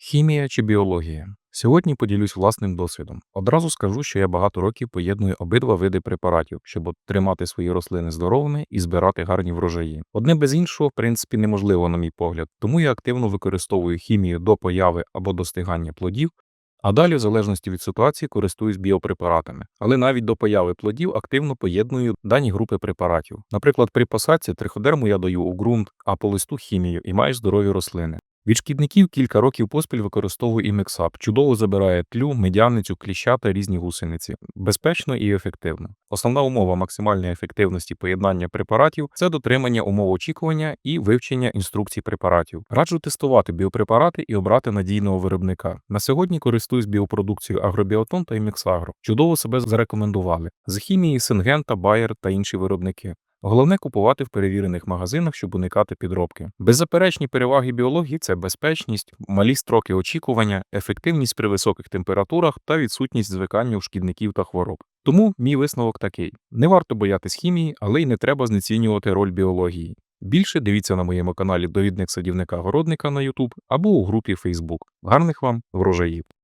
Хімія чи біологія? Сьогодні поділюсь власним досвідом. Одразу скажу, що я багато років поєдную обидва види препаратів, щоб тримати свої рослини здоровими і збирати гарні врожаї. Одне без іншого, в принципі, неможливо, на мій погляд, тому я активно використовую хімію до появи або достигання плодів. А далі, в залежності від ситуації, користуюсь біопрепаратами. Але навіть до появи плодів активно поєдную дані групи препаратів. Наприклад, при посадці триходерму я даю у ґрунт, а по листу хімію і маєш здорові рослини. Від шкідників кілька років поспіль використовую і мексап. Чудово забирає тлю, медяницю, кліща та різні гусениці. Безпечно і ефективно. Основна умова максимальної ефективності поєднання препаратів це дотримання умов очікування і вивчення інструкцій препаратів. Раджу тестувати біопрепарати і обрати надійного виробника. На сьогодні користуюсь біопродукцією Агробіотон та Імексагро. Чудово себе зарекомендували. З хімії Сингента, Bayer та інші виробники. Головне купувати в перевірених магазинах, щоб уникати підробки. Беззаперечні переваги біології це безпечність, малі строки очікування, ефективність при високих температурах та відсутність звикання у шкідників та хвороб. Тому мій висновок такий: не варто боятись хімії, але й не треба знецінювати роль біології. Більше дивіться на моєму каналі Довідник садівника городника на YouTube або у групі Facebook. Гарних вам врожаїв!